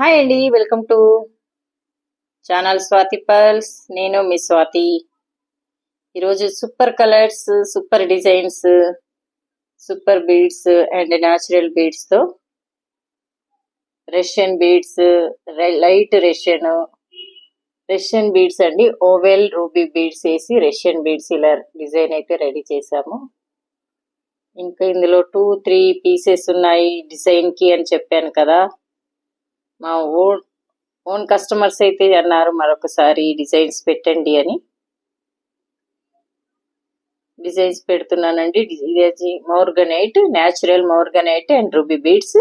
Hi అండి welcome to channel Swathi pearls. నేను మీ స్వాతి. ఈరోజు super colours super designs super beads and natural బీడ్స్తో Russian beads light Russian Russian beads అండి. Oval ruby beads వేసి Russian beads ఇలా design అయితే ready చేశాము. ఇంకా ఇందులో టూ త్రీ పీసెస్ ఉన్నాయి డిజైన్కి అని చెప్పాను కదా. మా ఓన్ ఓన్ కస్టమర్స్ అయితే అన్నారు మరొకసారి డిజైన్స్ పెట్టండి అని. డిజైన్స్ పెడుతున్నానండి. ఇది morganite natural morganite and ruby beads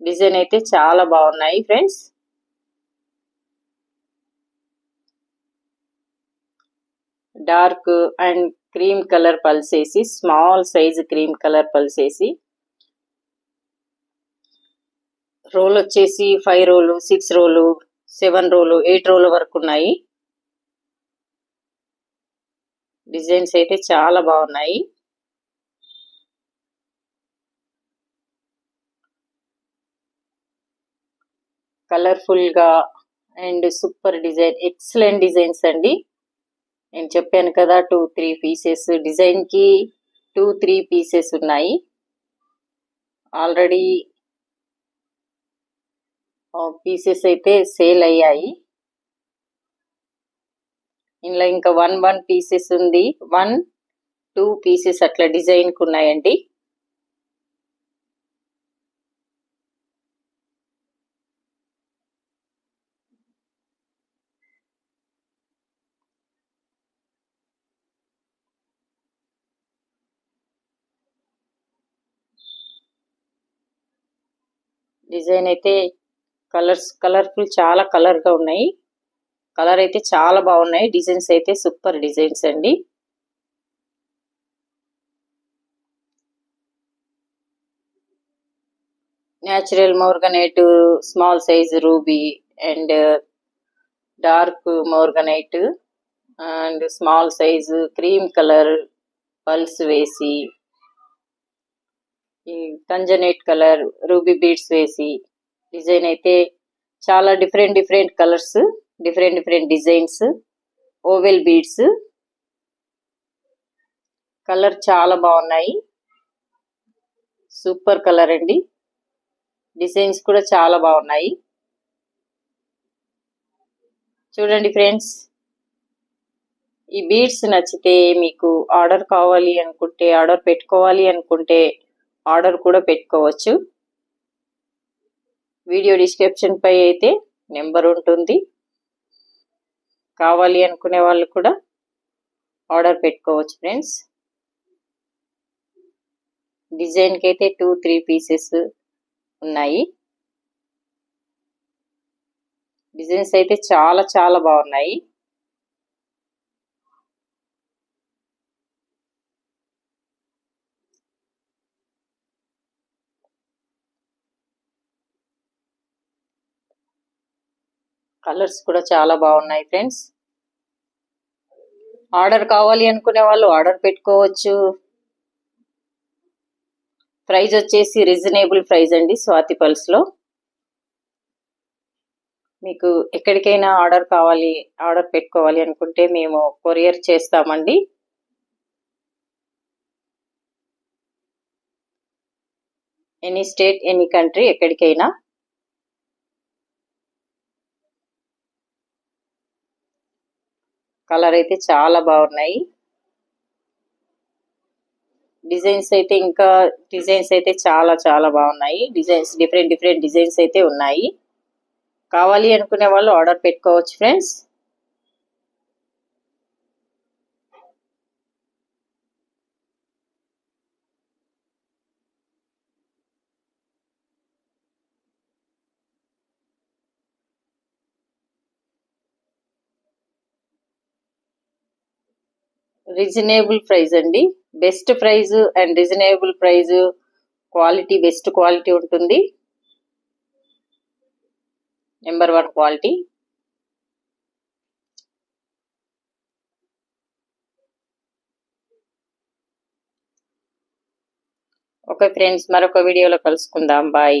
design అయితే చాలా బాగున్నాయి friends dark and cream colour pearls వేసి small size cream colour pearls వేసి రోల్ వచ్చేసి five roll six roll seven roll eight roll వరకు ఉన్నాయి. డిజైన్స్ అయితే చాలా బాగున్నాయి. కలర్ఫుల్గా and super design excellent designs అండి. నేను చెప్పాను కదా టూ త్రీ పీసెస్. డిజైన్కి టూ త్రీ పీసెస్ ఉన్నాయి. ఆల్రెడీ పీసెస్ అయితే సేల్ అయ్యాయి. ఇందులో ఇంకా వన్ వన్ పీసెస్ ఉంది. వన్ టూ పీసెస్ అట్లా డిజైన్కి ఉన్నాయండి. డిజైన్ అయితే కలర్స్ కలర్ఫుల్ చాలా కలర్గా ఉన్నాయి. కలర్ అయితే చాలా బాగున్నాయి. డిజైన్స్ అయితే సూపర్ డిజైన్స్ అండి. Natural morganite small size ruby and dark morganite and small size cream colour pearls వేసి కంజనైట్ కలర్ రూబీ బీడ్స్ వేసి డిజైన్ అయితే చాలా different different colours different different designs oval beads. Colour చాలా బాగున్నాయి. Super colour అండి. Designs కూడా చాలా బాగున్నాయి. చూడండి ఫ్రెండ్స్ ఈ బీడ్స్ నచ్చితే మీకు ఆర్డర్ కావాలి అనుకుంటే ఆర్డర్ పెట్టుకోవాలి అనుకుంటే ఆర్డర్ కూడా పెట్టుకోవచ్చు. వీడియో డిస్క్రిప్షన్ పై అయితే నెంబర్ ఉంటుంది. కావాలి అనుకునే వాళ్ళు కూడా ఆర్డర్ పెట్టుకోవచ్చు ఫ్రెండ్స్. డిజైన్కి అయితే టూ త్రీ పీసెస్ ఉన్నాయి. డిజైన్స్ అయితే చాలా చాలా బాగున్నాయి. కలర్స్ కూడా చాలా బాగున్నాయి ఫ్రెండ్స్. ఆర్డర్ కావాలి అనుకునే వాళ్ళు ఆర్డర్ పెట్టుకోవచ్చు. ప్రైజ్ వచ్చేసి రీజనబుల్ ప్రైజ్ అండి స్వాతి పల్స్లో మీకు ఎక్కడికైనా ఆర్డర్ కావాలి ఆర్డర్ పెట్టుకోవాలి అనుకుంటే మేము కొరియర్ చేస్తామండి. ఎనీ స్టేట్ ఎనీ కంట్రీ ఎక్కడికైనా. కలర్ అయితే చాలా బాగున్నాయి. డిజైన్స్ అయితే ఇంకా డిజైన్స్ అయితే చాలా చాలా బాగున్నాయి. డిజైన్స్ డిఫరెంట్ డిఫరెంట్ డిజైన్స్ అయితే ఉన్నాయి. కావాలి అనుకునే వాళ్ళు ఆర్డర్ పెట్టుకోవచ్చు ఫ్రెండ్స్. రీజనబుల్ ప్రైస్ అండి. Best price and reasonable price quality best quality ఉంటుంది. Number one quality. Okay friends మరొక వీడియోలో కలుసుకుందాం. బాయ్.